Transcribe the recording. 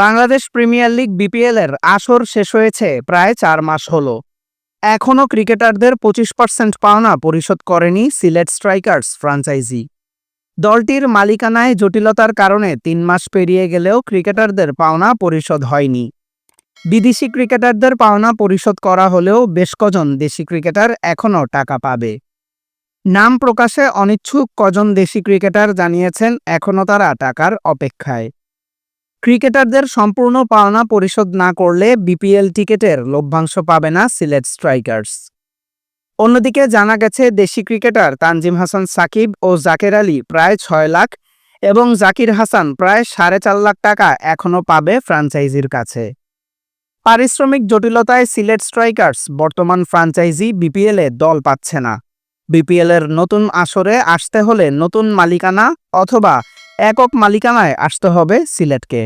Bangladesh premier league BPL এর আসর শেষ হয়েছে, প্রায় চার মাস হল। এখনও ক্রিকেটারদের পঁচিশ পার্সেন্ট পাওনা পরিশোধ করেনি সিলেট স্ট্রাইকার্স ফ্রাঞ্চাইজি। দলটির মালিকানায় জটিলতার কারণে তিন মাস পেরিয়ে গেলেও ক্রিকেটারদের পাওনা পরিশোধ হয়নি। বিদেশি ক্রিকেটারদের পাওনা পরিশোধ করা হলেও বেশ কজন দেশি ক্রিকেটার এখনও টাকা পাবে। নাম প্রকাশে অনিচ্ছুক কজন দেশি ক্রিকেটার জানিয়েছেন এখনও তারা টাকার অপেক্ষায়। ক্রিকেটারদের সম্পূর্ণ পাওনা পরিশোধ না করলে বিপিএল টিকেটের লভ্যাংশ পাবে না সিলেট স্ট্রাইকার্স। অন্যদিকে জানা গেছে, দেশি ক্রিকেটার তানজিম হাসান সাকিব ও জাকের আলী প্রায় ছয় লাখ এবং জাকির হাসান প্রায় সাড়ে চার লাখ টাকা এখনও পাবে ফ্রাঞ্চাইজির কাছে। পারিশ্রমিক জটিলতায় সিলেট স্ট্রাইকার্স বর্তমান ফ্রাঞ্চাইজি বিপিএলে দল পাচ্ছে না। বিপিএল এর নতুন আসরে আসতে হলে নতুন মালিকানা অথবা একক মালিকানায় আসতে হবে সিলেটকে।